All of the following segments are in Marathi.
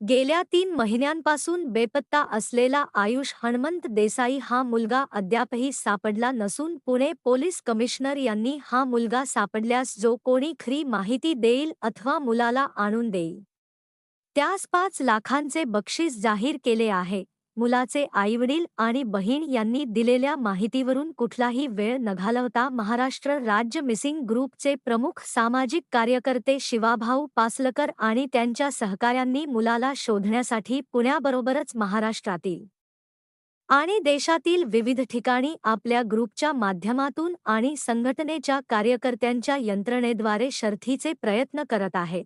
गेल्या तीन महिन्यांपासून बेपत्ता असलेला आयुष हणमंत देसाई हा मुलगा अद्यापही सापडला नसून पुणे पोलीस कमिशनर यांनी हा मुलगा सापडल्यास जो कोणी खरी माहिती देईल अथवा मुलाला आणून देईल. त्यास पाच लाखांचे बक्षीस जाहीर केले आहे. मुलाचे आईवडील आणि बहीण यांनी दिलेल्या माहितीवरून कुठलाही वेळ न घालवता महाराष्ट्र राज्य मिसिंग ग्रुपचे प्रमुख सामाजिक कार्यकर्ते शिवाभाऊ पासलकर आणि त्यांच्या सहकाऱ्यांनी मुलाला शोधण्यासाठी पुण्याबरोबरच महाराष्ट्रातील आणि देशातील विविध ठिकाणी आपल्या ग्रुपच्या माध्यमातून आणि संघटनेच्या कार्यकर्त्यांच्या यंत्रणेद्वारे शर्थीचे प्रयत्न करत आहेत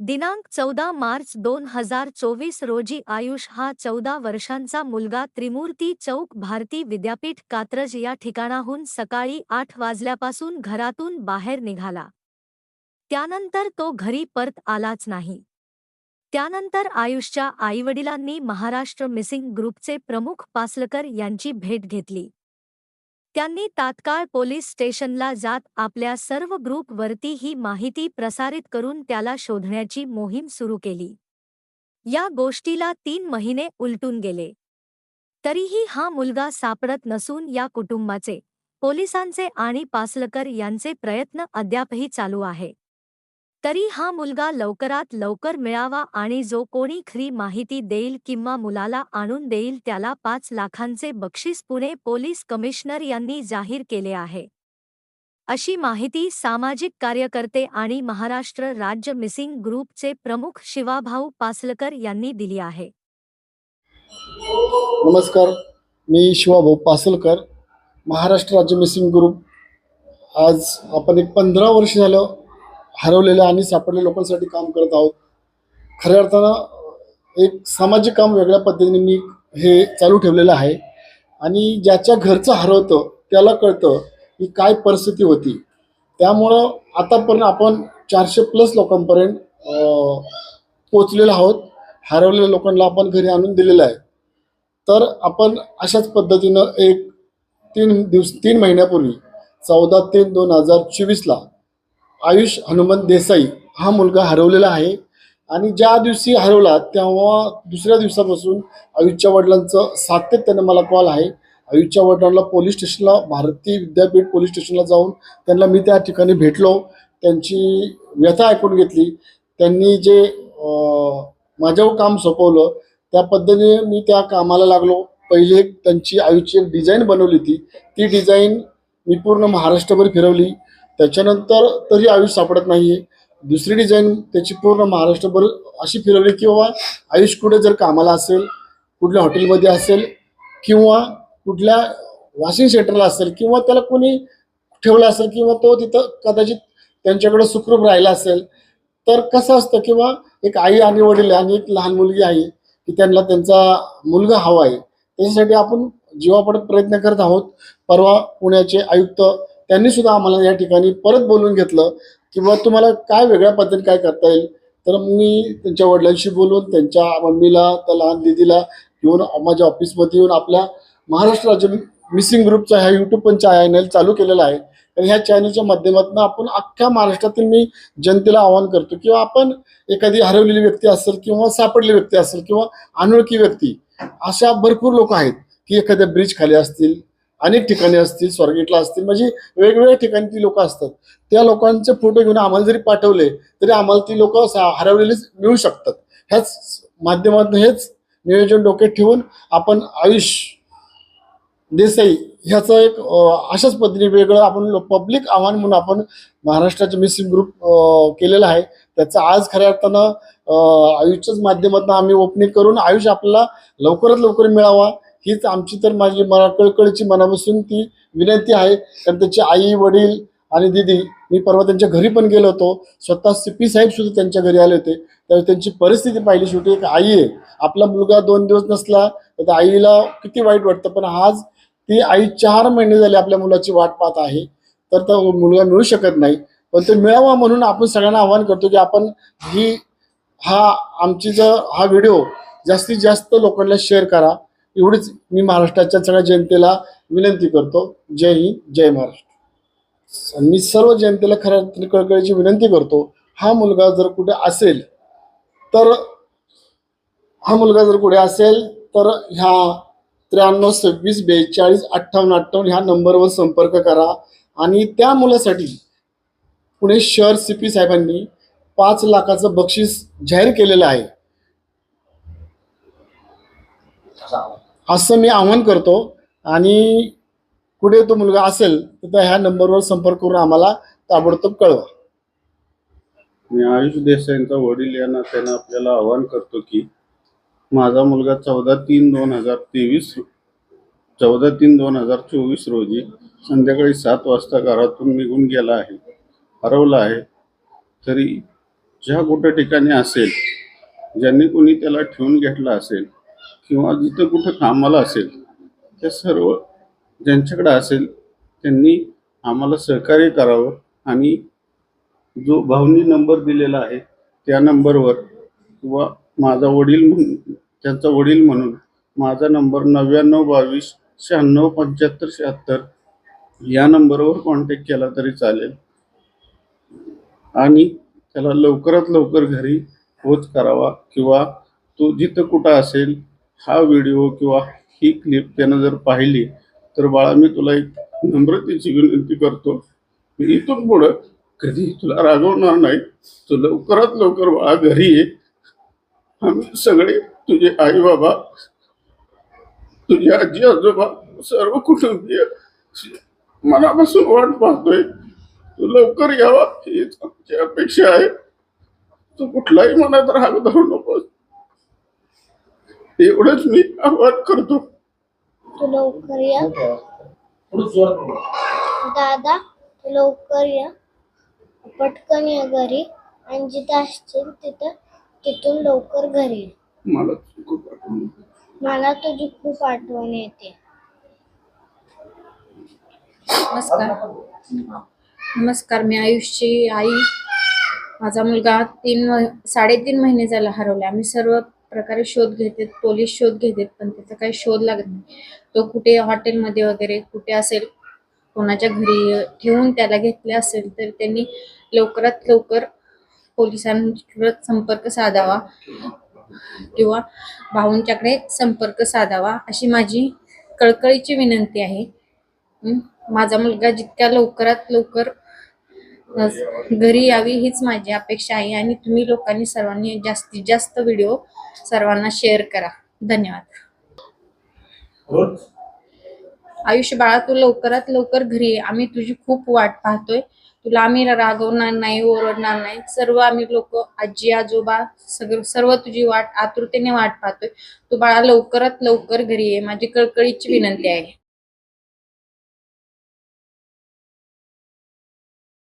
दिनांक चौदा मार्च दोन हजार चोवीस रोजी आयुष हा चौदा वर्षांचा मुलगा त्रिमूर्ती चौक भारती विद्यापीठ कात्रज या ठिकाणाहून सकाळी आठ वाजल्यापासून घरातून बाहेर निघाला. त्यानंतर तो घरी परत आलाच नाही. त्यानंतर आयुषच्या आईवडिलांनी महाराष्ट्र मिसिंग ग्रुपचे प्रमुख पासलकर यांची भेट घेतली. त्यांनी तात्काळ पोलीस स्टेशनला जात आपल्या सर्व ग्रुपवरती ही माहिती प्रसारित करून त्याला शोधण्याची मोहीम सुरू केली. या गोष्टीला तीन महिने उलटून गेले. तरीही हा मुलगा सापडत नसून या कुटुंबाचे पोलिसांचे आणि पासलकर यांचे प्रयत्न अद्यापही चालू आहे. तरी हा मुलगा लवकरात लवकर मिळावा आणि जो कोणी खरी माहिती देईल किंवा मुलाला आणून देईल त्याला पाच लाखांचे बक्षीस पुणे पोलीस कमिशनर यांनी जाहीर केले आहे. अशी माहिती सामाजिक कार्यकर्ते आणि महाराष्ट्र राज्य मिसिंग ग्रुपचे प्रमुख शिवाभाऊ पासलकर यांनी दिली आहे. नमस्कार मी शिवाभाऊ पासलकर महाराष्ट्र राज्य मिसिंग ग्रुप. आज आपण एक पंधरा वर्ष झालं हरवलेल्या आणि सापडलेल्या लोकांसाठी काम करत आहोत. खऱ्या अर्थानं एक सामाजिक काम वेगळ्या पद्धतीने मी हे चालू ठेवलेलं आहे. आणि ज्याच्या घरचं हरवतं त्याला कळतं की काय परिस्थिती होती. त्यामुळं आतापर्यंत आपण चारशे प्लस लोकांपर्यंत पोचलेलो आहोत. हरवलेल्या लोकांना आपण घरी आणून दिलेलं आहे. तर आपण अशाच पद्धतीनं एक तीन दिवस तीन महिन्यापूर्वी चौदा तीन दोन हजार चोवीसला आयुष हनुमंत देसाई हा मुलगा हरवलेला आहे. आणि ज्या दिवशी हरवला तेव्हा दुसऱ्या दिवसापासून आयुषच्या वडिलांचं सातत्यानं मला कॉल आहे. आयुषच्या वडिलांना पोलीस स्टेशनला भारतीय विद्यापीठ पोलीस स्टेशनला जाऊन त्यांना मी त्या ठिकाणी भेटलो. त्यांची व्यथा ऐकून घेतली. त्यांनी जे माझ्यावर काम सोपवलं त्या पद्धतीने मी त्या कामाला लागलो. पहिले एक त्यांची आयुषची एक डिझाईन बनवली होती. ती डिझाईन मी पूर्ण महाराष्ट्रभर फिरवली. त्याच्यानंतर तरी आयुष सापडत नाहीये. दुसरी डिझाईन त्याची पूर्ण महाराष्ट्रभर अशी फिरवली की बाबा आयुष कुठे जर कामाला असेल कुठल्या हॉटेलमध्ये असेल किंवा कुठल्या वॉशिंग सेंटरला असेल किंवा त्याला कोणी ठेवलं असेल किंवा तो तिथं कदाचित त्यांच्याकडे सुखरूप राहिला असेल तर कसं असतं किंवा एक आई आणि वडील आणि एक लहान मुलगी आहे की त्यांना त्यांचा मुलगा हवा आहे. त्याच्यासाठी आपण जीवापड प्रयत्न करत आहोत. परवा पुण्याचे आयुक्त त्यांनी सुद्धा आम्हाला या ठिकाणी परत बोलून घेतलं किंवा तुम्हाला काय वेगळ्या पद्धतीने काय करता येईल? तर मी त्यांच्या वडिलांशी बोलून त्यांच्या मम्मीला त्या लहान दिदीला घेऊन माझ्या ऑफिसमध्ये येऊन आपल्या महाराष्ट्र राज्य मिसिंग ग्रुपचा ह्या युट्यूब पण चॅनल चालू केलेला आहे. तर ह्या चॅनलच्या माध्यमातून आपण अख्ख्या महाराष्ट्रातील मी जनतेला आवाहन करतो किंवा आपण एखादी हरवलेली व्यक्ती असेल किंवा सापडलेली व्यक्ती असेल किंवा अनोळखी व्यक्ती अशा भरपूर लोक आहेत की एखाद्या ब्रिज खाली असतील अनेक ठिकाणी असतील स्वारगेटला असतील म्हणजे वेगवेगळ्या ठिकाणी ती लोक असतात. त्या लोकांचे फोटो घेऊन आम्हाला जरी पाठवले तरी आम्हाला ती लोक हरवलेलीच मिळू शकतात. ह्याच माध्यमातून हेच नियोजन डोक्यात ठेवून आपण आयुष देसाई ह्याचं एक अशाच पद्धतीने वेगळं आपण पब्लिक आव्हान म्हणून आपण महाराष्ट्राचे मिसिंग ग्रुप केलेला आहे. त्याचं आज खऱ्या अर्थानं आयुषच्याच माध्यमातून आम्ही ओपनिंग करून आयुष आपल्याला लवकरात लवकर मिळावा. हीच आमची तर माझी मला कळकळीची मनापासून ती विनंती आहे. कारण त्याची आई वडील आणि दिदी मी परवा त्यांच्या घरी पण गेलो होतो. स्वतः सी पी साहेब सुद्धा त्यांच्या घरी आले होते. त्यावेळी त्यांची परिस्थिती पाहिली शेवटी. एक आई आहे. आपला मुलगा दोन दिवस नसला तर त्या आईला किती वाईट वाटतं. पण आज ती आई चार महिने झाले आपल्या मुलाची वाट पाहत आहे. तर तो मुलगा मिळू शकत नाही. पण ते मिळावा म्हणून आपण सगळ्यांना आवाहन करतो की आपण ही हा आमची जर हा व्हिडिओ जास्तीत जास्त लोकांना शेअर करा. एवढीच मी महाराष्ट्राच्या सगळ्या जनतेला विनंती करतो. जय हिंद जय महाराष्ट्र. मी सर्व जनतेला खऱ्या कळकळीची विनंती करतो हा मुलगा जर कुठे असेल तर हा मुलगा जर कुठे असेल तर ह्या त्र्याण्णव सव्वीस बेचाळीस अठ्ठावन्न अठ्ठावन्न ह्या नंबरवर संपर्क करा. आणि त्या मुलासाठी पुणे शहर सी पी साहेबांनी पाच लाखाचं बक्षीस जाहीर केलेलं आहे. असं मी आवाहन करतो. आणि कुठे तो मुलगा असेल तर ह्या नंबरवर संपर्क करून आम्हाला ताबडतोब कळवा. मी आयुष देसाईंचा वडील यांना त्यांना आपल्याला आवाहन करतो की माझा मुलगा चौदा तीन दोन हजार तेवीस चौदा तीन दोन हजार चोवीस रोजी संध्याकाळी सात वाजता घरातून निघून गेला आहे हरवला आहे. तरी ज्या कुठं ठिकाणी असेल ज्यांनी कोणी त्याला ठेवून घेतला असेल किंवा जिथं कुठं कामाला असेल त्या सर्व ज्यांच्याकडे असेल त्यांनी आम्हाला सहकार्य करावं आणि जो भावनी नंबर दिलेला आहे त्या नंबरवर किंवा माझा वडील म्हणून त्यांचा वडील म्हणून माझा नंबर नव्याण्णव बावीस शहाण्णव पंच्याहत्तर शहात्तर या नंबरवर कॉन्टॅक्ट केला तरी चालेल. आणि त्याला लवकरात लवकर घरी पोच करावा किंवा तो जिथं कुठं असेल हा व्हिडिओ किंवा ही क्लिप त्यानं जर पाहिली तर बाळा मी तुला एक नम्रतेची विनंती करतो. मी इथून पुढं कधी तुला रागवणार नाही. तू लवकरात लवकर बाळा घरी ये. आम्ही सगळे तुझे आई बाबा तुझे आजी आजोबा सर्व कुटुंबीय मनापासून वाट पाहतोय. तू लवकर यावा हीच आमची अपेक्षा आहे. तू कुठलाही मनात राग धरू नको. एवढंच मी आवाहन करतो. तू लवकर या. दादा तू लवकर या. पटकन या घरी. आणि जिथं असतील तिथं तिथून लवकर घरी ये. मला खूप आठवण येते. मला तुझी खूप आठवण येते. नमस्कार. नमस्कार मी आयुषची आई. माझा मुलगा तीन मह- साडेतीन महिने झाला हरवला आम्ही सर्व प्रकारे शोध घेतात पोलीस शोध घेतात पण त्याचा काही शोध लागत नाही. तो कुठे हॉटेलमध्ये वगैरे कुठे असेल कोणाच्या घरी ठेवून त्याला घेतले असेल तर त्यांनी लवकरात लवकर पोलिसांवर संपर्क साधावा किंवा भाऊंच्याकडे संपर्क साधावा अशी माझी कळकळीची विनंती आहे. माझा मुलगा जितक्या लवकरात लवकर घरी यावी हीच माझी अपेक्षा आहे आणि तुम्ही लोकांनी सर्वांनी जास्तीत जास्त व्हिडिओ सर्वांना शेअर करा. धन्यवाद. आयुष्य बाळा तू लवकरात लवकर घरी ये. आम्ही तुझी खूप वाट पाहतोय. तुला आम्ही रागवणार नाही ओरडणार नाही. सर्व आम्ही लोक आजी आजोबा सगळं सर्व तुझी वाट आतुरतेने वाट पाहतोय. तू बाळा लवकरात लवकर घरी ये. माझी कळकळीची विनंती आहे.